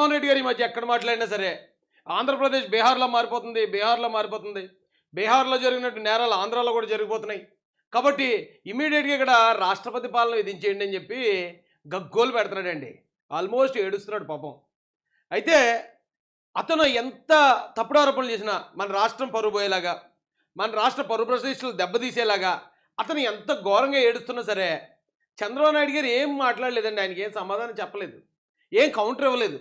జగన్మోహన్ రెడ్డి గారు ఈ మధ్య ఎక్కడ మాట్లాడినా సరే ఆంధ్రప్రదేశ్ బీహార్లో మారిపోతుంది బీహార్లో మారిపోతుంది. బీహార్లో జరిగినట్టు నేరాలు ఆంధ్రాలో కూడా జరిగిపోతున్నాయి. కాబట్టి ఇమీడియట్గా ఇక్కడ రాష్ట్రపతి పాలన విధించేయండి అని చెప్పి గగ్గోలు పెడుతున్నాడండి. ఆల్మోస్ట్ ఏడుస్తున్నాడు పాపం. అయితే అతను ఎంత తప్పుడు ఆరోపణలు చేసినా మన రాష్ట్రం పరువు పోయేలాగా మన రాష్ట్ర పరువు ప్రతిష్టలు దెబ్బతీసేలాగా అతను ఎంత ఘోరంగా ఏడుస్తున్నా సరే చంద్రబాబు నాయుడు గారు ఏం మాట్లాడలేదండి. ఆయనకి ఏం సమాధానం చెప్పలేదు. ఏం కౌంటర్ ఇవ్వలేదు.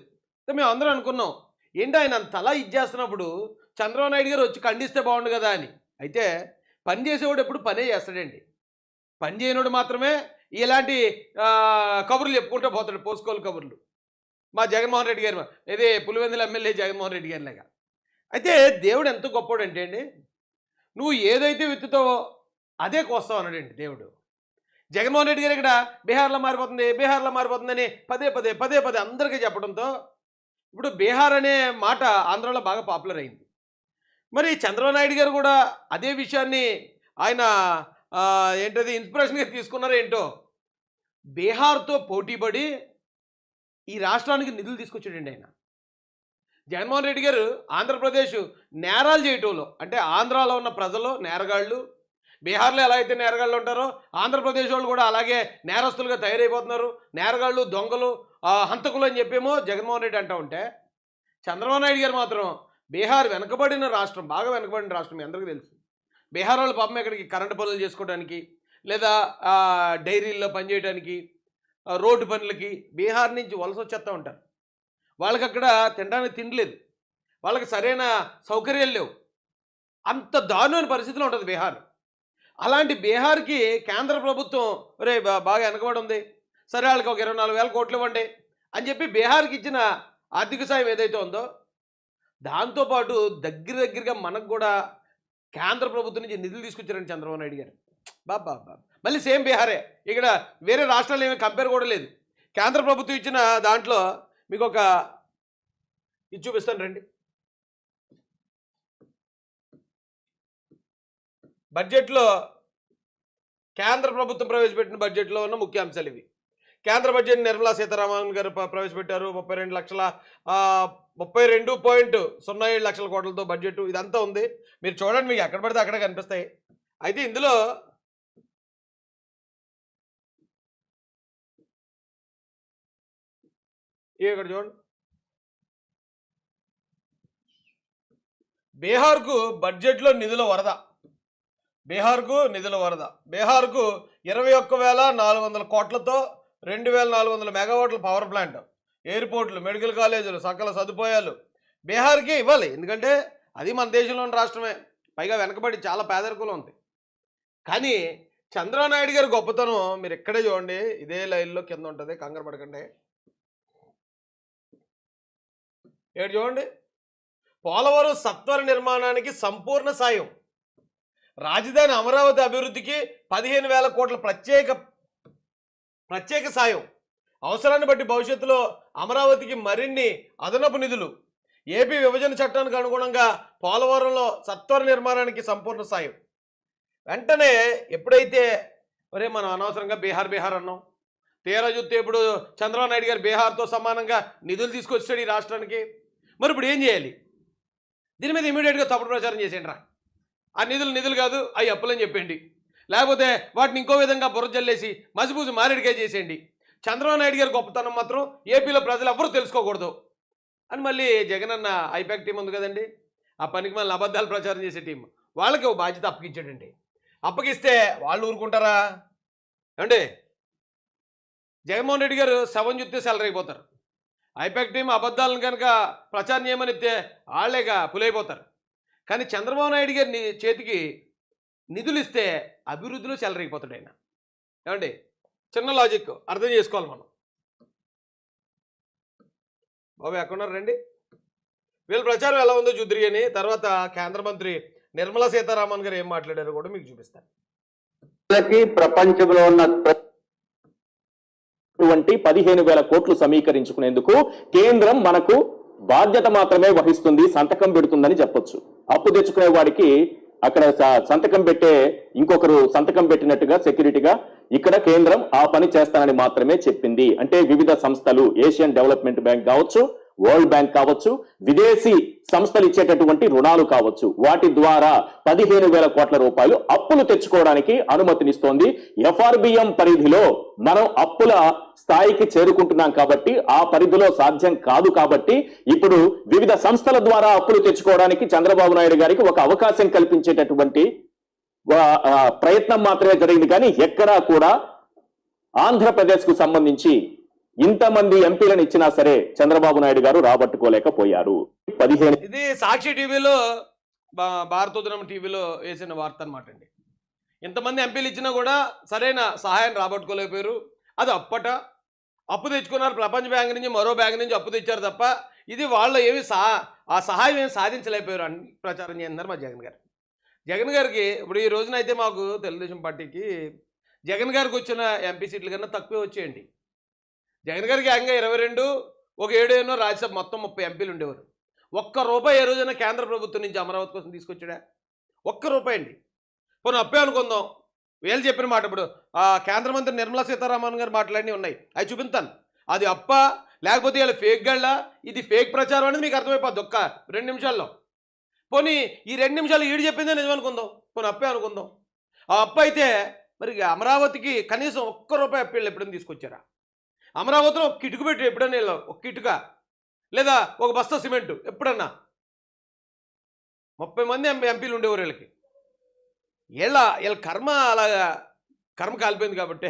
మేము అందరం అనుకున్నాం ఏంటి ఆయన తలా ఇచ్చేస్తున్నప్పుడు చంద్రబాబు నాయుడు గారు వచ్చి ఖండిస్తే బాగుండు కదా అని. అయితే పని చేసేవాడు ఎప్పుడు పనే చేస్తాడండి. పని చేయనోడు మాత్రమే ఇలాంటి కబుర్లు చెప్పుకుంటూ పోతాడు పోసుకోలు కబుర్లు. మా జగన్మోహన్ రెడ్డి గారు ఇదే పులివెందుల ఎమ్మెల్యే జగన్మోహన్ రెడ్డి గారి లాగా అయితే దేవుడు ఎంత గొప్పోడు అంటే అండి నువ్వు ఏదైతే విత్తుతావో అదే కోస్తావు అన్నాడండి దేవుడు. జగన్మోహన్ రెడ్డి గారు ఇక్కడ బీహార్లో మారిపోతుంది బీహార్లో మారిపోతుందని పదే పదే పదే పదే అందరికీ చెప్పడంతో ఇప్పుడు బీహార్ అనే మాట ఆంధ్రలో బాగా పాపులర్ అయింది. మరి చంద్రబాబు నాయుడు గారు కూడా అదే విషయాన్ని ఆయన ఏంటది ఇన్స్పిరేషన్గా తీసుకున్నారో ఏంటో బీహార్తో పోటీపడి ఈ రాష్ట్రానికి నిధులు తీసుకొచ్చాడండి ఆయన. జగన్మోహన్ రెడ్డి గారు ఆంధ్రప్రదేశ్ నేరాలు చేయటంలో అంటే ఆంధ్రాలో ఉన్న ప్రజలు నేరగాళ్ళు బీహార్లో ఎలా అయితే నేరగాళ్ళు ఉంటారో ఆంధ్రప్రదేశ్ వాళ్ళు కూడా అలాగే నేరస్తులుగా తయారైపోతున్నారు. నేరగాళ్ళు దొంగలు హంతకులు అని చెప్పేమో జగన్మోహన్ రెడ్డి అంటూ ఉంటే చంద్రబాబు నాయుడు గారు మాత్రం బీహార్ వెనకబడిన రాష్ట్రం బాగా వెనకబడిన రాష్ట్రం మీ అందరికీ తెలుసు. బీహార్ వాళ్ళు పాపం ఇక్కడికి కరెంటు పనులు చేసుకోవడానికి లేదా డైరీల్లో పనిచేయడానికి రోడ్డు పనులకి బీహార్ నుంచి వలస వచ్చేస్తూ ఉంటారు. వాళ్ళకి అక్కడ తినడానికి తిండలేదు వాళ్ళకి సరైన సౌకర్యాలు లేవు. అంత దారుణమైన పరిస్థితిలో ఉంటుంది బీహార్. అలాంటి బీహార్కి కేంద్ర ప్రభుత్వం రే బా- బాగా వెనకబడి ఉంది సరే వాళ్ళకి ఒక ఇరవై నాలుగు వేల కోట్లు ఇవ్వండి అని చెప్పి బీహార్కి ఇచ్చిన ఆర్థిక సాయం ఏదైతే ఉందో దాంతోపాటు దగ్గర దగ్గరగా మనకు కూడా కేంద్ర ప్రభుత్వం నుంచి నిధులు తీసుకొచ్చారండి చంద్రబాబు నాయుడు గారు. బాబా బాబా మళ్ళీ సేమ్ బీహారే. ఇక్కడ వేరే రాష్ట్రాలు ఏమీ కంపేర్ కూడా లేదు. కేంద్ర ప్రభుత్వం ఇచ్చిన దాంట్లో మీకు ఒక ఇది చూపిస్తాను రండి. బడ్జెట్లో కేంద్ర ప్రభుత్వం ప్రవేశపెట్టిన బడ్జెట్లో ఉన్న ముఖ్యాంశాలు ఇవి. కేంద్ర బడ్జెట్ నిర్మలా సీతారామన్ గారు ప్రవేశపెట్టారు. ముప్పై రెండు లక్షల ముప్పై రెండు పాయింట్ సున్నా ఏడు లక్షల కోట్లతో బడ్జెట్ ఇదంతా ఉంది. మీరు చూడండి మీకు ఎక్కడ పడితే అక్కడ కనిపిస్తాయి. అయితే ఇందులో ఇక్కడ చూడండి. బీహార్కు బడ్జెట్లో నిధుల వరద. బీహార్కు నిధుల వరద. బీహార్కు ఇరవై ఒక్క వేల నాలుగు వందల కోట్లతో రెండు వేల నాలుగు వందల మెగావాట్ల పవర్ ప్లాంట్ ఎయిర్పోర్ట్లు మెడికల్ కాలేజీలు సకల సదుపాయాలు బీహార్కి ఇవ్వాలి. ఎందుకంటే అది మన దేశంలోని రాష్ట్రమే. పైగా వెనకబడి చాలా పేదరికంలో ఉంది. కానీ చంద్రబాబు నాయుడు గారి గొప్పతనం మీరు ఇక్కడే చూడండి. ఇదే లైన్లో కింద ఉంటుంది. కంగారు పడకండి. ఏడు చూడండి. పోలవరం సత్వర నిర్మాణానికి సంపూర్ణ సాయం. రాజధాని అమరావతి అభివృద్ధికి పదిహేను వేల కోట్ల ప్రత్యేక ప్రత్యేక సాయం. అవసరాన్ని బట్టి భవిష్యత్తులో అమరావతికి మరిన్ని అదనపు నిధులు. ఏపీ విభజన చట్టానికి అనుగుణంగా పోలవరంలో సత్వర నిర్మాణానికి సంపూర్ణ సాయం. వెంటనే ఎప్పుడైతే ఒరే మనం అనవసరంగా బీహార్ బీహార్ అన్నాం తీరా చూస్తే ఇప్పుడు చంద్రబాబు నాయుడు గారు బీహార్తో సమానంగా నిధులు తీసుకొచ్చాడు ఈ రాష్ట్రానికి. మరి ఇప్పుడు ఏం చేయాలి? దీని మీద ఇమీడియట్గా తప్పుడు ప్రచారం చేసేయండి రా. ఆ నిధులు నిధులు కాదు అవి అప్పులని చెప్పండి లేకపోతే వాటిని ఇంకో విధంగా బుర్రజల్లేసి మసిపూసి మారేడికాయ చేసేయండి. చంద్రబాబు నాయుడు గారి గొప్పతనం మాత్రం ఏపీలో ప్రజలు ఎవ్వరూ తెలుసుకోకూడదు. అని మళ్ళీ జగన్ అన్న ఐపాక్ టీం ఉంది కదండి. ఆ పనికి మళ్ళీ అబద్ధాలు ప్రచారం చేసే టీం. వాళ్ళకి ఒక బాధ్యత అప్పగించాడండి. అప్పగిస్తే వాళ్ళు ఊరుకుంటారా? ఏమండి? జగన్మోహన్ రెడ్డి గారు శవం చూస్తే సెలర్ అయిపోతారు ఐపాక్ టీం అబద్ధాలను కనుక ప్రచారం చేయమని ఇస్తే వాళ్ళేగా పులైపోతారు. కానీ చంద్రబాబు నాయుడు గారి చేతికి నిధులు ఇస్తే అభివృద్ధిలో చెలరేగిపోతాడు ఆయన ఏమండి? చిన్న లాజిక్ అర్థం చేసుకోవాలి మనం. బాబు ఎక్కడున్నారు రండి. వీళ్ళ ప్రచారం ఎలా ఉందో చూద్దరి అని తర్వాత కేంద్ర మంత్రి నిర్మలా సీతారామన్ గారు ఏం మాట్లాడారో కూడా మీకు చూపిస్తాను. ప్రపంచంలో ఉన్న పదిహేను వేల కోట్లు సమీకరించుకునేందుకు కేంద్రం మనకు బాధ్యత మాత్రమే వహిస్తుంది సంతకం పెడుతుందని చెప్పొచ్చు. అప్పు తెచ్చుకునే వాడికి అక్కడ సంతకం పెట్టే ఇంకొకరు సంతకం పెట్టినట్టుగా సెక్యూరిటీగా ఇక్కడ కేంద్రం ఆ పని చేస్తానని మాత్రమే చెప్పింది. అంటే వివిధ సంస్థలు ఏషియన్ డెవలప్మెంట్ బ్యాంక్ కావచ్చు వరల్డ్ బ్యాంక్ కావచ్చు విదేశీ సంస్థలు ఇచ్చేటటువంటి రుణాలు కావచ్చు. వాటి ద్వారా పదిహేను వేల కోట్ల రూపాయలు అప్పులు తెచ్చుకోవడానికి అనుమతినిస్తోంది. ఎఫ్ఆర్బిఎం పరిధిలో మనం అప్పుల స్థాయికి చేరుకుంటున్నాం కాబట్టి ఆ పరిధిలో సాధ్యం కాదు కాబట్టి ఇప్పుడు వివిధ సంస్థల ద్వారా అప్పులు తెచ్చుకోవడానికి చంద్రబాబు నాయుడు గారికి ఒక అవకాశం కల్పించేటటువంటి ప్రయత్నం మాత్రమే జరిగింది. కానీ ఎక్కడా కూడా ఆంధ్రప్రదేశ్కు సంబంధించి ఇంతమంది ఎంపీలను ఇచ్చినా సరే చంద్రబాబు నాయుడు గారు రాబట్టుకోలేకపోయారు. పదిహేను ఇది సాక్షి టీవీలో భా- భారతోదనం టీవీలో వేసిన వార్త అనమాట అండి. ఇంతమంది ఎంపీలు ఇచ్చినా కూడా సరైన సహాయం రాబట్టుకోలేకపోయారు. అది అప్పట. అప్పు తెచ్చుకున్నారు ప్రపంచ బ్యాంక్ నుంచి మరో బ్యాంక్ నుంచి అప్పు తెచ్చారు తప్ప ఇది వాళ్ళు ఏమి సా ఆ సహాయం ఏమి సాధించలేకపోయారు అని ప్రచారం చేస్తున్నారు మా జగన్ గారు. జగన్ గారికి ఇప్పుడు ఈ రోజున అయితే మాకు తెలుగుదేశం పార్టీకి జగన్ గారికి వచ్చిన ఎంపీ సీట్ల కన్నా తక్కువే వచ్చేయండి. జగన్ గారికి ఏకంగా ఇరవై రెండు ఒక ఏడు ఎన్నో రాజ్యసభ మొత్తం ముప్పై ఎంపీలు ఉండేవారు. ఒక్క రూపాయి ఏ రోజైనా కేంద్ర ప్రభుత్వం నుంచి అమరావతి కోసం తీసుకొచ్చాడా? ఒక్క రూపాయి అండి. పోనీ అప్పే అనుకుందాం. వీళ్ళు చెప్పిన మాట ఇప్పుడు ఆ కేంద్ర మంత్రి నిర్మలా సీతారామన్ గారు మాట్లాడినవి ఉన్నాయి. అవి చూపిస్తాను అది అప్ప లేకపోతే వీళ్ళ ఫేక్ గళ్ళ ఇది ఫేక్ ప్రచారం అనేది మీకు అర్థమైపోద్ది ఒక్క రెండు నిమిషాల్లో. పోనీ ఈ రెండు నిమిషాలు ఈడు చెప్పిందే నిజం అనుకుందాం. పోనీ అప్పే అనుకుందాం. ఆ అప్ప అయితే మరి అమరావతికి కనీసం ఒక్క రూపాయి అప్పీళ్ళు ఎప్పుడైనా తీసుకొచ్చారా? అమరావతిలో ఒక కిటుకు పెట్టి ఎప్పుడన్నా వీళ్ళు ఒక కిటుక? లేదా ఒక బస్తా సిమెంట్? ఎప్పుడన్నా? ముప్పై మంది ఎంపీ ఎంపీలు ఉండేవారు వీళ్ళకి. వీళ్ళ వీళ్ళ కర్మ అలాగా కర్మ కాలిపోయింది కాబట్టి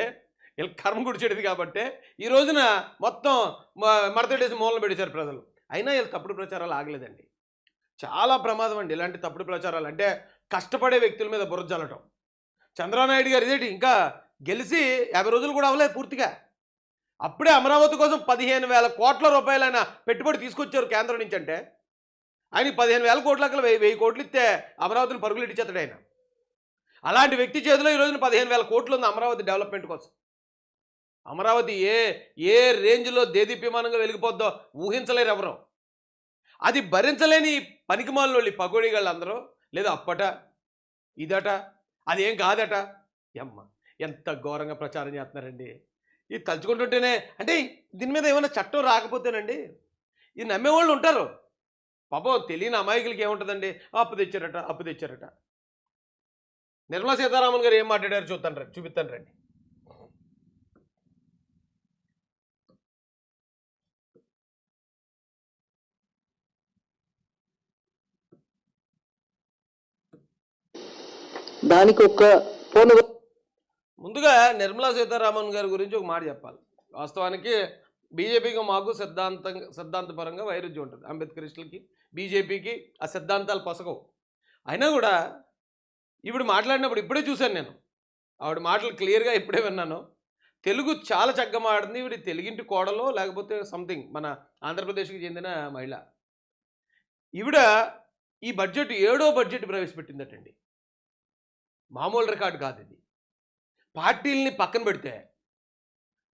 వీళ్ళ కర్మ గుడిచేది కాబట్టి ఈ రోజున మొత్తం మ- మడతడేసి మూలన పెట్టేశారు ప్రజలు. అయినా వీళ్ళు తప్పుడు ప్రచారాలు ఆగలేదండి. చాలా ప్రమాదం అండి ఇలాంటి తప్పుడు ప్రచారాలు. అంటే కష్టపడే వ్యక్తుల మీద బుర్ర చల్లటం చంద్రబాబు నాయుడు గారు ఇదేంటి? ఇంకా గెలిచి యాభై రోజులు కూడా అవ్వలేదు పూర్తిగా. అప్పుడే అమరావతి కోసం పదిహేను వేల కోట్ల రూపాయలైన పెట్టుబడి తీసుకొచ్చారు కేంద్రం నుంచి అంటే ఆయన పదిహేను వేల కోట్ల వెయ్యి వెయ్యి కోట్లు ఇస్తే అమరావతిని పరుగులు ఇచ్చేస్తాడు ఆయన. అలాంటి వ్యక్తి చేతిలో ఈ రోజున పదిహేను వేల కోట్లు ఉంది అమరావతి డెవలప్మెంట్ కోసం. అమరావతి ఏ ఏ రేంజ్లో దేదీప్యమానంగా వెలిగిపోద్దో ఊహించలేరు ఎవరు. అది భరించలేని పనికిమాలలో పగోడిగాళ్ళు అందరూ లేదా అప్పట ఇదట అదేం కాదట. ఎమ్మ ఎంత ఘోరంగా ప్రచారం చేస్తున్నారండి. ఇది తలుచుకుంటుంటేనే. అంటే దీని మీద ఏమైనా చట్టం రాకపోతేనండి. ఇది నమ్మేవాళ్ళు ఉంటారు. పాపం తెలియని అమాయకులకి ఏముంటుందండి? అప్పు తెచ్చారట అప్పు తెచ్చారట. నిర్మలా సీతారామన్ గారు ఏం మాట్లాడారు చూస్తాను రండి చూపిస్తాను రండి. దానికి ఒక పోను ముందుగా నిర్మలా సీతారామన్ గారి గురించి ఒక మాట చెప్పాలి. వాస్తవానికి బీజేపీకి మాకు సిద్ధాంతం సిద్ధాంతపరంగా వైరుధ్యం ఉంటుంది. అంబేద్కరిస్టులకి బీజేపీకి ఆ సిద్ధాంతాలు పొసగవు. అయినా కూడా ఇప్పుడు మాట్లాడినప్పుడు ఇప్పుడే చూశాను నేను. ఆవిడ మాటలు క్లియర్గా ఇప్పుడే విన్నాను. తెలుగు చాలా చక్కగా మాట్లాడింది ఈవిడ తెలుగింటి కోడలో లేకపోతే సంథింగ్ మన ఆంధ్రప్రదేశ్కి చెందిన మహిళ. ఈవిడ ఈ బడ్జెట్ ఏడో బడ్జెట్ ప్రవేశపెట్టిందటండి. మామూలు రికార్డు కాదు ఇది. పార్టీల్ని పక్కన పెడితే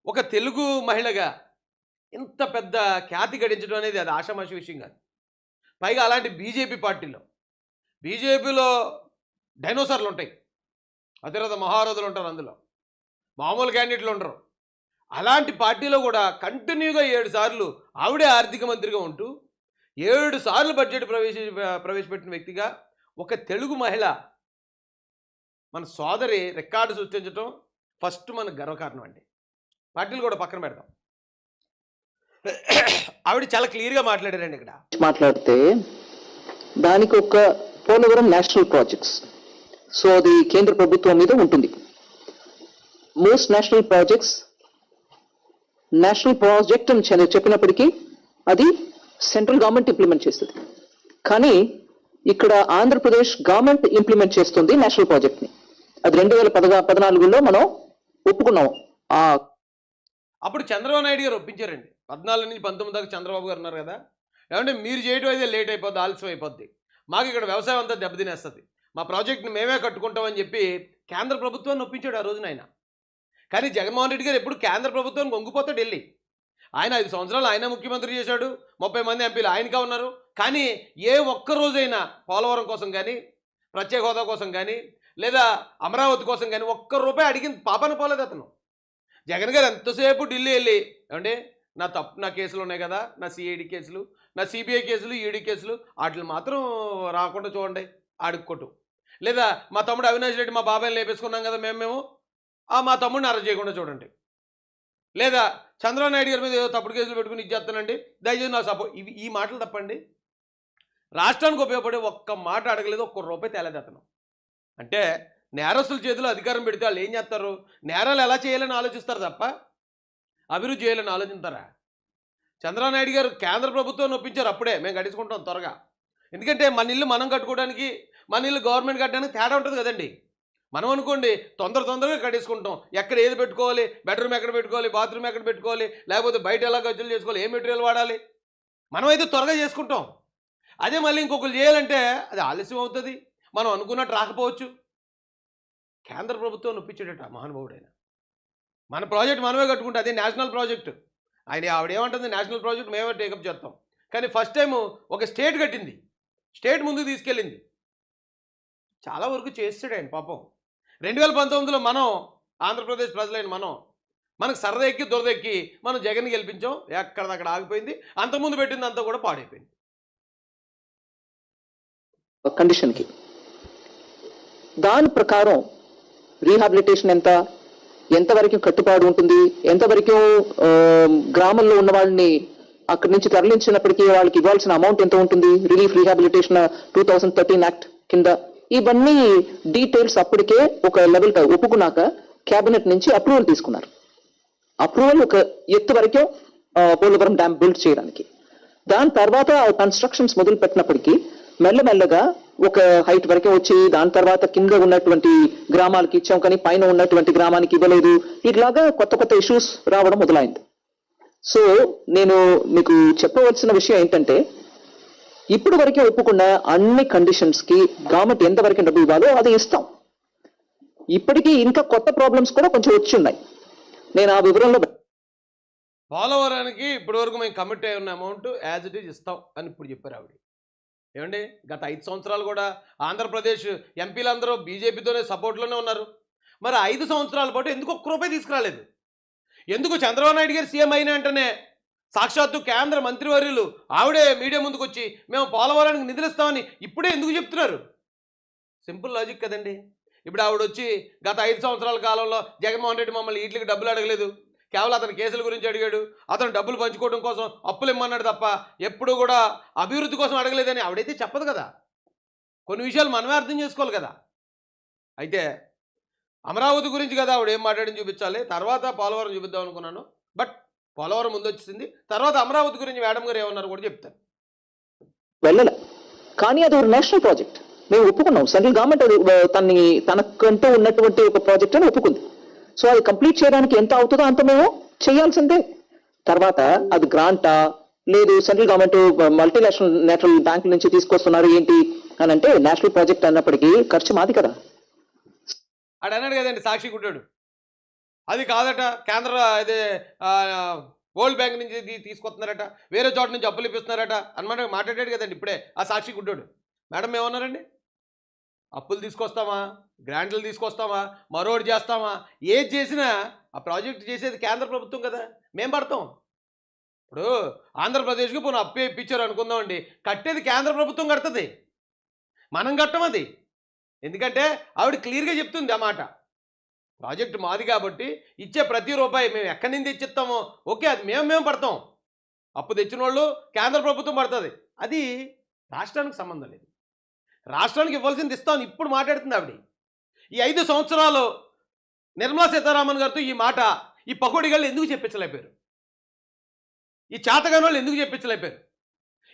ఒక తెలుగు మహిళగా ఇంత పెద్ద ఖ్యాతి గడించడం అనేది అది ఆషామాషి విషయం కాదు. పైగా అలాంటి బీజేపీ పార్టీలో బీజేపీలో డైనోసార్లు ఉంటాయి. అతిరథ మహారథులు ఉంటారు అందులో. మామూలు క్యాండిడేట్లు ఉండరు. అలాంటి పార్టీలో కూడా కంటిన్యూగా ఏడు సార్లు ఆవిడే ఆర్థిక మంత్రిగా ఉంటూ ఏడు సార్లు బడ్జెట్ ప్రవేశ ప్రవేశపెట్టిన వ్యక్తిగా ఒక తెలుగు మహిళ మన సోదరి రికార్డు సృష్టించడం ఫస్ట్ మన గర్వకారణం అండి. వాటిని కూడా పక్కన పెడతాం ఆవిడ చాలా క్లియర్గా మాట్లాడారండి ఇక్కడ. మాట్లాడితే దానికి ఒక పోలవరం నేషనల్ ప్రాజెక్ట్స్. సో అది కేంద్ర ప్రభుత్వం మీద ఉంటుంది. Most national projects national project అని చెప్పినప్పటికీ అది సెంట్రల్ గవర్నమెంట్ ఇంప్లిమెంట్ చేస్తుంది. కానీ ఇక్కడ ఆంధ్రప్రదేశ్ గవర్నమెంట్ ఇంప్లిమెంట్ చేస్తుంది నేషనల్ ప్రాజెక్ట్ని. అది రెండు వేల పదగా పద్నాలుగులో మనం ఒప్పుకున్నాం ఆ అప్పుడు చంద్రబాబు నాయుడు గారు ఒప్పించారండి. పద్నాలుగు నుంచి పంతొమ్మిది దాకా చంద్రబాబు గారు ఉన్నారు కదా. ఏమంటే మీరు చేయడం అయితే లేట్ అయిపోద్ది ఆలస్యం అయిపోద్ది. మాకు ఇక్కడ వ్యవసాయం అంతా దెబ్బతినేస్తుంది. మా ప్రాజెక్ట్ని మేమే కట్టుకుంటామని చెప్పి కేంద్ర ప్రభుత్వాన్ని ఒప్పించాడు ఆ రోజున ఆయన కానీ జగన్మోహన్ రెడ్డి గారు ఎప్పుడు కేంద్ర ప్రభుత్వం గొంగిపోతాడు ఢిల్లీ. ఆయన ఐదు సంవత్సరాలు ఆయన ముఖ్యమంత్రి చేశాడు. ముప్పై మంది ఎంపీలు ఆయనగా ఉన్నారు. కానీ ఏ ఒక్క రోజైనా పోలవరం కోసం కానీ ప్రత్యేక హోదా కోసం కానీ లేదా అమరావతి కోసం కానీ ఒక్క రూపాయి అడిగింది పాపను పోలేదు అతను. జగన్ గారు ఎంతసేపు ఢిల్లీ వెళ్ళి ఏమంటే నా తప్పు నా కేసులు ఉన్నాయి కదా నా సిఐడి కేసులు నా సిబిఐ కేసులు ఈడీ కేసులు వాటిని మాత్రం రాకుండా చూడండి అడుక్కోటు లేదా మా తమ్ముడు అవినాష్ రెడ్డి మా బాబాయ్ని లేపేసుకున్నాం కదా మేము మేము మా తమ్ముడిని అరెస్ట్ చేయకుండా చూడండి. లేదా చంద్రబాబు నాయుడు గారి మీద ఏదో తప్పుడు కేసులు పెట్టుకుని ఇచ్చేస్తానండి దయచేసి నా సపో ఇవి ఈ మాటలు తప్పండి. రాష్ట్రానికి ఉపయోగపడే ఒక్క మాట అడగలేదు ఒక్క రూపాయి తేలేదు అతను. అంటే నేరస్తుల చేతిలో అధికారం పెడితే వాళ్ళు ఏం చేస్తారు? నేరాలు ఎలా చేయాలని ఆలోచిస్తారు తప్ప? అభివృద్ధి చేయాలని ఆలోచిస్తారా చంద్రనాయుడు గారు కేంద్ర ప్రభుత్వం ఒప్పించారు అప్పుడే మేము కట్టించుకుంటాం త్వరగా. ఎందుకంటే మన ఇల్లు మనం కట్టుకోవడానికి మన ఇల్లు గవర్నమెంట్ కట్టడానికి తేడా ఉంటుంది కదండి. మనం అనుకోండి తొందర తొందరగా కట్టేసుకుంటాం. ఎక్కడ ఏది పెట్టుకోవాలి? బెడ్రూమ్ ఎక్కడ పెట్టుకోవాలి? బాత్రూమ్ ఎక్కడ పెట్టుకోవాలి? లేకపోతే బయట ఎలా ఖర్చులు చేసుకోవాలి? ఏ మెటీరియల్ వాడాలి? మనం అయితే త్వరగా చేసుకుంటాం. అదే మళ్ళీ ఇంకొకరు చేయాలంటే అది ఆలస్యం అవుతుంది. మనం అనుకున్నట్టు రాకపోవచ్చు. కేంద్ర ప్రభుత్వం ఒప్పించాడట మహానుభావుడైన. మన ప్రాజెక్ట్ మనమే కట్టుకుంటే అదే నేషనల్ ప్రాజెక్టు. ఆయన ఆవిడ ఏమంటుంది నేషనల్ ప్రాజెక్ట్ మేమే టేకప్ చేస్తాం కానీ ఫస్ట్ టైం ఒక స్టేట్ కట్టింది. స్టేట్ ముందుకు తీసుకెళ్ళింది. చాలా వరకు చేస్తాడు ఆయన పాపం. రెండు వేల పంతొమ్మిదిలో మనం ఆంధ్రప్రదేశ్ ప్రజలైన మనం మనకు సరదా ఎక్కి దురదెక్కి మనం జగన్ గెలిపించాం. ఎక్కడదక్కడ ఆగిపోయింది. అంతకుముందు పెట్టింది అంతా కూడా పాడైపోయింది. కండిషన్కి. దాని ప్రకారం రీహాబిలిటేషన్ ఎంత ఎంతవరకు కట్టుబాటు ఉంటుంది ఎంతవరకు గ్రామంలో ఉన్న వాళ్ళని అక్కడి నుంచి తరలించినప్పటికీ వాళ్ళకి ఇవ్వాల్సిన అమౌంట్ ఎంత ఉంటుంది? Relief rehabilitation two thousand thirteen act కింద. ఇవన్నీ డీటెయిల్స్ అప్పటికే ఒక లెవెల్ ఒప్పుకున్నాక కేబినెట్ నుంచి అప్రూవల్ తీసుకున్నారు. అప్రూవల్ ఒక ఎత్తు వరకే పోలవరం డ్యామ్ బిల్డ్ చేయడానికి. దాని తర్వాత కన్స్ట్రక్షన్స్ మొదలు పెట్టినప్పటికీ మెల్లమెల్లగా ఒక హైట్ వరకే వచ్చి దాని తర్వాత కింద ఉన్నటువంటి గ్రామాలకి ఇచ్చాం కానీ పైన ఉన్నటువంటి గ్రామానికి ఇవ్వలేదు. ఇట్లాగా కొత్త కొత్త ఇష్యూస్ రావడం మొదలైంది. సో నేను మీకు చెప్పవలసిన విషయం ఏంటంటే ఇప్పుడు వరకే ఒప్పుకున్న అన్ని కండిషన్స్కి గవర్నమెంట్ ఎంతవరకు డబ్బు ఇవ్వాలో అది ఇస్తాం. ఇప్పటికీ ఇంకా కొత్త ప్రాబ్లమ్స్ కూడా కొంచెం వచ్చి ఉన్నాయి నేను ఆ వివరంలో పోలవరానికి ఇప్పటివరకు మేము కమిట్ అయి ఉన్న అమౌంట్ యాజ్ ఇట్ ఈజ్ ఇస్తాం అని ఇప్పుడు చెప్పారు ఆవిడ. ఏమండి? గత ఐదు సంవత్సరాలు కూడా ఆంధ్రప్రదేశ్ ఎంపీలందరూ బీజేపీతోనే సపోర్ట్లోనే ఉన్నారు. మరి ఐదు సంవత్సరాల పాటు ఎందుకు ఒక్క రూపాయి తీసుకురాలేదు? ఎందుకు చంద్రబాబు నాయుడు గారు సీఎం అయిన వెంటనే సాక్షాత్తు కేంద్ర మంత్రివర్యులు ఆవిడే మీడియా ముందుకు వచ్చి మేము పోలవరానికి నిధులిస్తామని ఇప్పుడే ఎందుకు చెప్తున్నారు? సింపుల్ లాజిక్ కదండి. ఇప్పుడు ఆవిడ వచ్చి గత ఐదు సంవత్సరాల కాలంలో జగన్మోహన్ రెడ్డి మమ్మల్ని వీటికి డబ్బులు అడగలేదు. కేవలం అతని కేసుల గురించి అడిగాడు. అతను డబ్బులు పంచుకోవడం కోసం అప్పులు ఇమ్మన్నాడు తప్ప ఎప్పుడూ కూడా అభివృద్ధి కోసం అడగలేదని ఆవిడైతే చెప్పదు కదా. కొన్ని విషయాలు మనమే అర్థం చేసుకోవాలి కదా. అయితే అమరావతి గురించి కదా ఆవిడ ఏం మాట్లాడింది చూపించాలి. తర్వాత పోలవరం చూపిద్దాం అనుకున్నాను. బట్ పోలవరం ముందు వచ్చింది తర్వాత అమరావతి గురించి మేడం గారు ఏమన్నారు కూడా చెప్తాను. వెళ్ళలే. కానీ అది ఒక నేషనల్ ప్రాజెక్ట్. మేము ఒప్పుకున్నాం. సెంట్రల్ గవర్నమెంట్ తనని తనకంటూ ఉన్నటువంటి ఒక ప్రాజెక్ట్ అని ఒప్పుకుంది. సో అది కంప్లీట్ చేయడానికి ఎంత అవుతుందో అంత మేము చేయాల్సిందే. తర్వాత అది గ్రాంటా లేదు central government multinational national bank నుంచి తీసుకొస్తున్నారు ఏంటి అని అంటే నేషనల్ ప్రాజెక్ట్ అన్నప్పటికీ ఖర్చు మాది కదా. ఆడు అన్నాడు కదండి సాక్షి గుడ్డాడు అది కాదట కేంద్ర అదే వరల్డ్ బ్యాంక్ నుంచి తీసుకొస్తున్నారట వేరే చోట నుంచి అప్పులు ఇప్పిస్తున్నారట అనమాట మాట్లాడాడు కదండి ఇప్పుడే ఆ సాక్షి గుడ్డాడు మేడం ఏమన్నారండి? అప్పులు తీసుకొస్తామా? గ్రాంట్లు తీసుకొస్తామా? మరోటి చేస్తామా? ఏది చేసినా ఆ ప్రాజెక్ట్ చేసేది కేంద్ర ప్రభుత్వం కదా. మేం పడతాం. ఇప్పుడు ఆంధ్రప్రదేశ్కి పోనీ అప్పు ఇప్పించారు అనుకుందామండి. కట్టేది కేంద్ర ప్రభుత్వం కడుతుంది. మనం కట్టం అది. ఎందుకంటే ఆవిడ క్లియర్గా చెప్తుంది ఆ మాట. ప్రాజెక్ట్ మాది కాబట్టి ఇచ్చే ప్రతి రూపాయి మేము ఎక్కడి నుంచి తెచ్చిస్తామో ఓకే అది మేము మేము పడతాం. అప్పు తెచ్చిన వాళ్ళు కేంద్ర ప్రభుత్వం పడుతుంది. అది రాష్ట్రానికి సంబంధం లేదు. రాష్ట్రానికి ఇవ్వాల్సింది ఇస్తాం ఇప్పుడు మాట్లాడుతుంది ఆవిడ. ఈ ఐదు సంవత్సరాలు నిర్మలా సీతారామన్ గారితో ఈ మాట ఈ పకోడిగాళ్ళు ఎందుకు చెప్పించలేపారు ఈ చేతగాని వాళ్ళు ఎందుకు చెప్పించలేపారు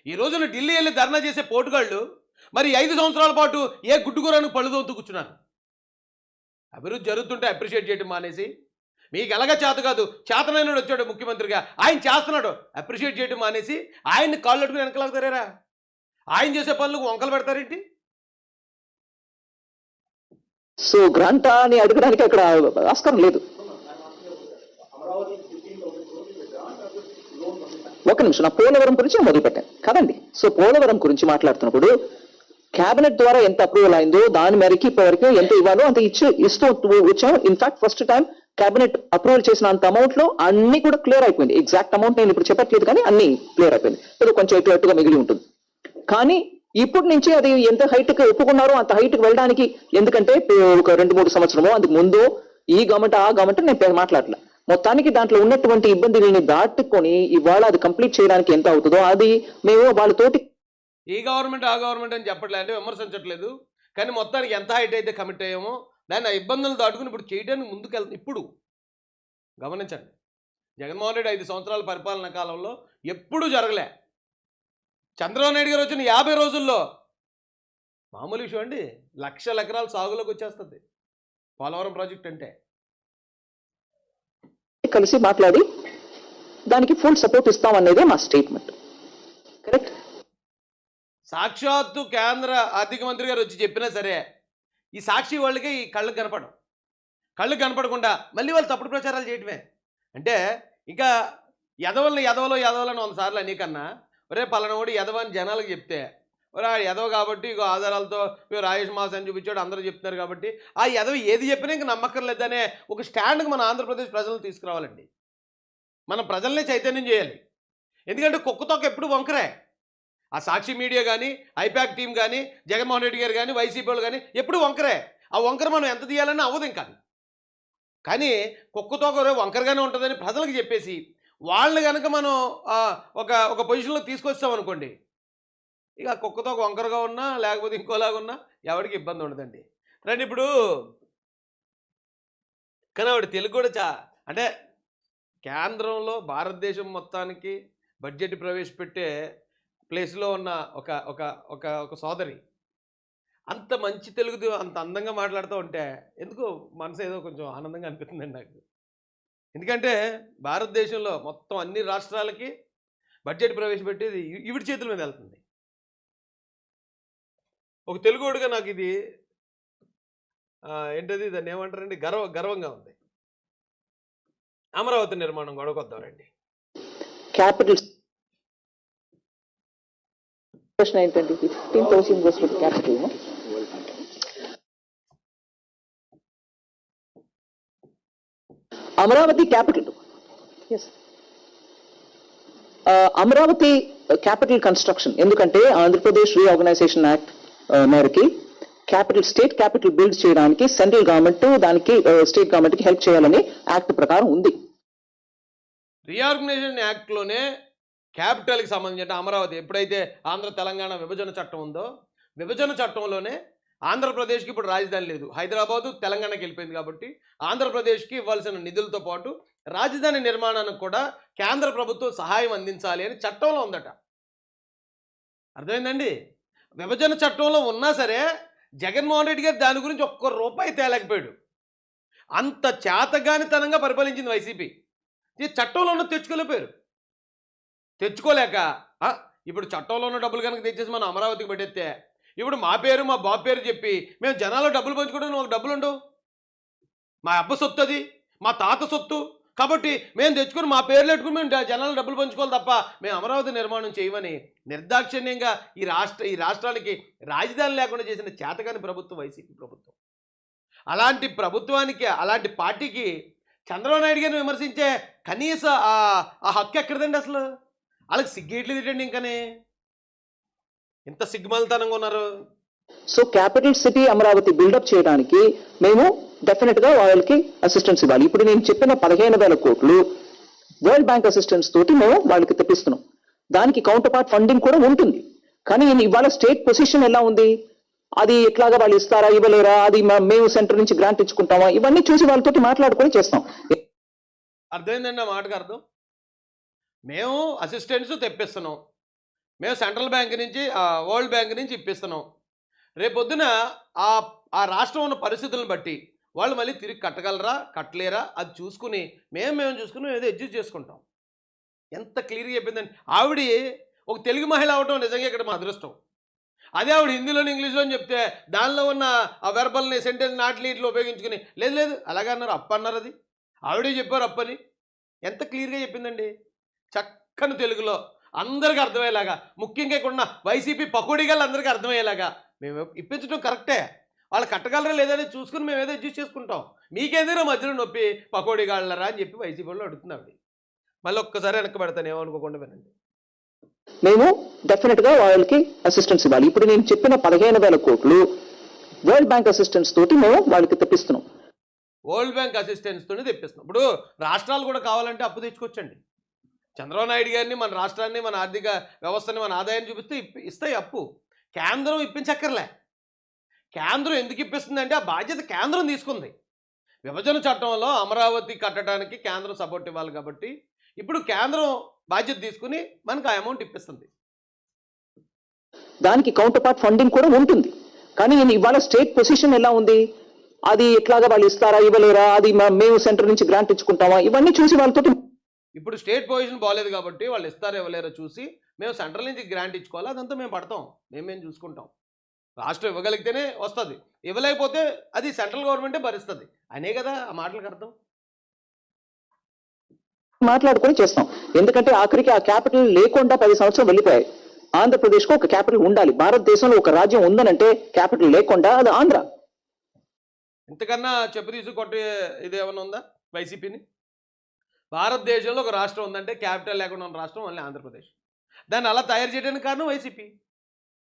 ఈ రోజున ఢిల్లీ వెళ్ళి ధర్నా చేసే పోటుగాళ్ళు మరి ఐదు సంవత్సరాల పాటు ఏ గుడ్డుకూరను పళ్ళు తోముతూ కూర్చున్నారు? అభివృద్ధి జరుగుతుంటే అప్రిషియేట్ చేయడం మానేసి మీకు ఎలాగ చేత కాదు చేతనైనడు వచ్చాడు ముఖ్యమంత్రిగా ఆయన చేస్తున్నాడు అప్రిషియేట్ చేయడం మానేసి ఆయన్ని కాళ్ళు అట్టుకుని వెనకలాగుతారా ఆయన చేసే పనులకు వంకలు పెడతారేంటి? సో గ్రాంటా అని అడగడానికి అక్కడ ఆస్కారం లేదు. ఒక నిమిషం నా పోలవరం గురించి నేను మొదలు కదండి. సో పోలవరం గురించి మాట్లాడుతున్నప్పుడు కేబినెట్ ద్వారా ఎంత అప్రూవల్ అయిందో దాని మేరకి ఇప్పటివరకు ఎంత ఇవ్వాలో అంత ఇచ్చి ఇస్తూ వచ్చాం in fact first time cabinet approval చేసిన అంత అమౌంట్లో అన్ని కూడా క్లియర్ అయిపోయింది. ఎగ్జాక్ట్ అమౌంట్ నేను ఇప్పుడు చెప్పట్లేదు కానీ అన్ని క్లియర్ అయిపోయింది. కొంచెం ఎటు అటుగా మిగిలి ఉంటుంది. కానీ ఇప్పటి నుంచి అది ఎంత హైట్కి ఒప్పుకున్నారో అంత హైట్కి వెళ్ళడానికి. ఎందుకంటే ఒక రెండు మూడు సంవత్సరమో అందుకు ముందు ఈ గవర్నమెంట్ ఆ గవర్నమెంట్ నేను మాట్లాడలే. మొత్తానికి దాంట్లో ఉన్నటువంటి ఇబ్బందులని దాటుకొని ఇవాళ అది కంప్లీట్ చేయడానికి ఎంత అవుతుందో అది మేము వాళ్ళతోటి ఈ గవర్నమెంట్ ఆ గవర్నమెంట్ అని చెప్పట్లేదు అంటే విమర్శించట్లేదు. కానీ మొత్తానికి ఎంత హైట్ అయితే కమిట్ అయ్యామో దాన్ని ఆ ఇబ్బందులు దాటుకుని ఇప్పుడు చేయడానికి ముందుకు ఇప్పుడు. గమనించండి. జగన్మోహన్ రెడ్డి ఐదు సంవత్సరాల పరిపాలన కాలంలో ఎప్పుడూ జరగలే. చంద్రబాబు నాయుడు గారు వచ్చిన యాభై రోజుల్లో మామూలు విషయం అండి. లక్షల ఎకరాలు సాగులోకి వచ్చేస్తుంది. పోలవరం ప్రాజెక్ట్ అంటే. కలిసి మాట్లాడి దానికి ఫుల్ సపోర్ట్ ఇస్తాం అనేదే మా స్టేట్మెంట్ కరెక్ట్ సాక్షాత్తు కేంద్ర ఆర్థిక మంత్రి గారు వచ్చి చెప్పినా సరే ఈ సాక్షి వాళ్ళకి ఈ కళ్ళకు కనపడం కళ్ళకు కనపడకుండా మళ్ళీ వాళ్ళు తప్పుడు ప్రచారాలు చేయటమే. అంటే ఇంకా ఎదవల్ని ఎదవలో ఎదవలని వంద సార్లు అనేకన్నా ఒరే పలానోడు ఎదవని జనాలకు చెప్తే ఒరే ఆ ఎదవ కాబట్టి ఇక ఆధారాలతో ఇగో రాజేష్ మాస్ అని చూపించాడు అందరూ చెప్తున్నారు కాబట్టి ఆ ఎదవ ఏది చెప్పినా ఇంకా నమ్మక్కర్లేదనే ఒక స్టాండ్కి మన ఆంధ్రప్రదేశ్ ప్రజలను తీసుకురావాలండి. మన ప్రజల్ని చైతన్యం చేయాలి. ఎందుకంటే కుక్కతోక ఎప్పుడు వంకరే. ఆ సాక్షి మీడియా కానీ ఐపాక్ టీం కానీ జగన్మోహన్ రెడ్డి గారు కానీ వైసీపీ వాళ్ళు కానీ ఎప్పుడు వంకరే. ఆ వంకర మనం ఎంత తీయాలని అవ్వదు ఇంకా కానీ కుక్కతో ఒక వంకరగానే ఉంటుందని ప్రజలకు చెప్పేసి వాళ్ళని కనుక మనం ఒక ఒక పొజిషన్లో తీసుకొస్తాం అనుకోండి ఇక కుక్కతో వంకరగా ఉన్నా లేకపోతే ఇంకోలాగా ఉన్నా ఎవరికి ఇబ్బంది ఉండదండి. రండి ఇప్పుడు కానీ ఆవిడ తెలుగు కూడా చా అంటే కేంద్రంలో భారతదేశం మొత్తానికి బడ్జెట్ ప్రవేశపెట్టే ప్లేస్లో ఉన్న ఒక ఒక ఒక ఒక సోదరి అంత మంచి తెలుగు అంత అందంగా మాట్లాడుతూ ఉంటే ఎందుకు మనసు ఏదో కొంచెం ఆనందంగా అనిపిస్తుందండి నాకు. ఎందుకంటే భారతదేశంలో మొత్తం అన్ని రాష్ట్రాలకి బడ్జెట్ ప్రవేశపెట్టేది ఇ- చేతుల మీద వెళ్తుంది. ఒక తెలుగుడుగా నాకు ఇది ఏంటది దాన్ని ఏమంటారండి? గర్వ గర్వంగా ఉంది. అమరావతి నిర్మాణం గొడవకొద్దామండి క్యాపిటల్ ఏంటండి fifteen thousand capital Amaravati capital Amaravati capital construction ఎందుకంటే ఆంధ్రప్రదేశ్ రీఆర్గనైజేషన్ యాక్ట్ మేరకి క్యాపిటల్ స్టేట్ క్యాపిటల్ బిల్డ్ చేయడానికి సెంట్రల్ గవర్నమెంట్ దానికి స్టేట్ గవర్నమెంట్కి హెల్ప్ చేయాలని యాక్ట్ ప్రకారం ఉంది. రీఆర్గనైజేషన్ యాక్ట్లోనే క్యాపిటల్కి సంబంధించిన అమరావతి ఎప్పుడైతే ఆంధ్ర తెలంగాణ విభజన చట్టం ఉందో విభజన చట్టంలోనే ఆంధ్రప్రదేశ్కి ఇప్పుడు రాజధాని లేదు. హైదరాబాదు తెలంగాణకి వెళ్ళిపోయింది కాబట్టి ఆంధ్రప్రదేశ్కి ఇవ్వాల్సిన నిధులతో పాటు రాజధాని నిర్మాణానికి కూడా కేంద్ర ప్రభుత్వం సహాయం అందించాలి అని చట్టంలో ఉందట. అర్థమైందండి? విభజన చట్టంలో ఉన్నా సరే జగన్మోహన్ రెడ్డి గారు దాని గురించి ఒక్క రూపాయి తేలేకపోయాడు. అంత చేతగానితనంగా పరిపాలించింది వైసీపీ. ఈ చట్టంలో ఉన్న తెచ్చుకోలేకపోయారు. తెచ్చుకోలేక ఆ, ఇప్పుడు చట్టంలో ఉన్న డబ్బులు కనుక తెచ్చేసి మనం అమరావతికి పెట్టేస్తే ఇప్పుడు మా పేరు మా బాబు పేరు చెప్పి మేము జనాల్లో డబ్బులు పంచుకోవడం మాకు డబ్బులు ఉండవు. మా అబ్బ సొత్తు అది మా తాత సొత్తు. కాబట్టి మేము తెచ్చుకుని మా పేర్లు పెట్టుకుని మేము జనాలు డబ్బులు పంచుకోవాలి తప్ప మేము అమరావతి నిర్మాణం చేయమని నిర్దాక్షిణ్యంగా ఈ రాష్ట్ర ఈ రాష్ట్రానికి రాజధాని లేకుండా చేసిన చేతకాని ప్రభుత్వం వైసీపీ ప్రభుత్వం. అలాంటి ప్రభుత్వానికి అలాంటి పార్టీకి చంద్రబాబు నాయుడు గారిని విమర్శించే కనీస ఆ హక్కు ఎక్కడదండి అసలు? వాళ్ళకి సిగ్గేట్లు తిట్టండి ఇంకనే. ఇంత సిగ్గుమలతనంగా ఉన్నారు. So capital city Amaravati build up చేయడానికి మేము డెఫినెట్గా వాళ్ళకి అసిస్టెన్స్ ఇవ్వాలి. ఇప్పుడు నేను చెప్పిన పదిహేను వేల కోట్లు వరల్డ్ బ్యాంక్ అసిస్టెన్స్ తోటి మేము వాళ్ళకి తెప్పిస్తున్నాం. దానికి కౌంటర్ పార్ట్ ఫండింగ్ కూడా ఉంటుంది. కానీ ఇవాళ స్టేట్ పొజిషన్ ఎలా ఉంది? అది ఎట్లాగా వాళ్ళు ఇస్తారా ఇవ్వలేరా? అది మేము సెంటర్ నుంచి గ్రాంట్ ఇచ్చుకుంటామా? ఇవన్నీ చూసి వాళ్ళతోటి మాట్లాడుకొని చేస్తాం. అర్థమైందండి ఆ మాటకు అర్థం? మేము అసిస్టెంట్స్ తెప్పిస్తున్నాం. మేము సెంట్రల్ బ్యాంక్ నుంచి వరల్డ్ బ్యాంక్ నుంచి ఇప్పిస్తున్నాం. రేపొద్దున ఆ ఆ రాష్ట్రం ఉన్న పరిస్థితులను బట్టి వాళ్ళు మళ్ళీ తిరిగి కట్టగలరా కట్టలేరా అది చూసుకుని మేము మేము చూసుకుని ఏదో అడ్జస్ట్ చేసుకుంటాం. ఎంత క్లియర్గా చెప్పిందండి ఆవిడ ఒక తెలుగు మహిళ అవటం నిజంగా ఇక్కడ మా అదృష్టం. అదే ఆవిడ హిందీలోని ఇంగ్లీష్లో చెప్తే దానిలో ఉన్న ఆ వెర్బల్ని సెంటెన్స్ నాటి ఇట్లా ఉపయోగించుకుని లేదు లేదు అలాగే అన్నారు అప్ప అన్నారు అది. ఆవిడే చెప్పారు అప్పని. ఎంత క్లియర్గా చెప్పిందండి. చక్కని తెలుగులో. అందరికీ అర్థమయ్యేలాగా. ముఖ్యంగా ఇక్కడ ఉన్న వైసీపీ పకోడీగాళ్ళు అందరికీ అర్థమయ్యేలాగా. మేము ఇప్పించడం కరెక్టే. వాళ్ళు కట్టగలరా లేదని చూసుకుని మేము ఏదో అడ్జస్ట్ చేసుకుంటాం. మీకేదైనా మధ్యలో నొప్పి పకోడీ గాళ్ళరా అని చెప్పి వైసీపీ వాళ్ళు అడుగుతుంది ఆవిడ మళ్ళీ ఒక్కసారి వెనక్కి పెడతాను ఏమనుకోకుండా వినండి. మేము డెఫినెట్గా వాళ్ళకి అసిస్టెన్స్ ఇవ్వాలి. ఇప్పుడు నేను చెప్పిన పదిహేను వేల కోట్లు వరల్డ్ బ్యాంక్ అసిస్టెన్స్ తోటి మేము వాళ్ళకి తెప్పిస్తున్నాం. వరల్డ్ బ్యాంక్ అసిస్టెన్స్ తోనే తెప్పిస్తున్నాం. ఇప్పుడు రాష్ట్రాలు కూడా కావాలంటే అప్పు తెచ్చుకోవచ్చండి. చంద్రబాబు నాయుడు గారిని మన రాష్ట్రాన్ని మన ఆర్థిక వ్యవస్థని మన ఆదాయం చూపిస్తే ఇప్పి- ఇస్తాయి అప్పు. కేంద్రం ఇప్పించక్కర్లే. కేంద్రం ఎందుకు ఇప్పిస్తుందంటే ఆ బాధ్యత కేంద్రం తీసుకుంది. విభజన చట్టంలో అమరావతి కట్టడానికి కేంద్రం సపోర్ట్ ఇవ్వాలి కాబట్టి ఇప్పుడు కేంద్రం బాధ్యత తీసుకుని మనకు ఆ అమౌంట్ ఇప్పిస్తుంది. దానికి కౌంటర్ పార్ట్ ఫండింగ్ కూడా ఉంటుంది. కానీ నేను ఇవాళ స్టేట్ పొజిషన్ ఎలా ఉంది? అది ఎట్లాగా వాళ్ళు ఇస్తారా ఇవ్వలేరా? అది మేము సెంటర్ నుంచి గ్రాంట్ ఇచ్చుకుంటామా? ఇవన్నీ చూసి వాళ్ళతో ఇప్పుడు స్టేట్ పొజిషన్ బాగాలేదు కాబట్టి వాళ్ళు ఇస్తారో ఇవ్వలేరో చూసి మేము సెంట్రల్ నుంచి గ్రాంట్ ఇచ్చుకోవాలి అదంతా మేము పడతాం మేము చూసుకుంటాం. రాష్ట్రం ఇవ్వగలిగితేనే వస్తుంది ఇవ్వలేకపోతే అది సెంట్రల్ గవర్నమెంటే భరిస్తుంది. అనే కదా ఆ మాటలకు అర్థం? మాట్లాడుకొని చేస్తాం. ఎందుకంటే ఆఖరికి ఆ క్యాపిటల్ లేకుండా పది సంవత్సరం వెళ్ళిపోయాయి. ఆంధ్రప్రదేశ్కు ఒక క్యాపిటల్ ఉండాలి. భారతదేశంలో ఒక రాజ్యం ఉందనంటే క్యాపిటల్ లేకుండా అది ఆంధ్ర. ఇంతకన్నా చెప్పు తీసి కొట్టే ఇది ఏమైనా ఉందా? వైసీపీని? భారతదేశంలో ఒక రాష్ట్రం ఉందంటే క్యాపిటల్ లేకుండా ఉన్న రాష్ట్రం ఓన్లీ ఆంధ్రప్రదేశ్. దాన్ని అలా తయారు చేయడానికి కారణం వైసీపీ.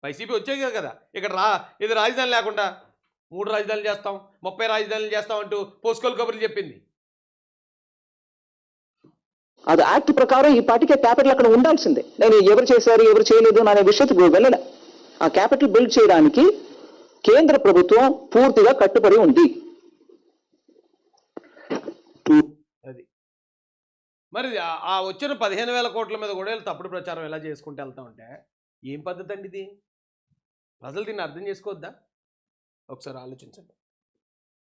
వైసీపీ వచ్చే కదా. ఇక్కడ రా ఇది రాజధాని లేకుండా మూడు రాజధానులు చేస్తాం ముప్పై రాజధానులు చేస్తాం అంటూ పోస్కోల్ కబుర్లు చెప్పింది. అది యాక్ట్ ప్రకారం ఈ పార్టీకి క్యాపిటల్ అక్కడ ఉండాల్సిందే. నేను ఎవరు చేశారు ఎవరు చేయలేదు అనే విషయంతో వెళ్ళలే. ఆ క్యాపిటల్ బిల్డ్ చేయడానికి కేంద్ర ప్రభుత్వం పూర్తిగా కట్టుబడి ఉంది. మరి ఆ- వచ్చిన పదిహేను వేల కోట్ల మీద కూడా వీళ్ళు తప్పుడు ప్రచారం ఎలా చేసుకుంటూ వెళ్తా ఉంటే ఏం పద్ధతి అండి ఇది? ప్రజలు దీన్ని అర్థం చేసుకోవద్దా? ఒకసారి ఆలోచించండి.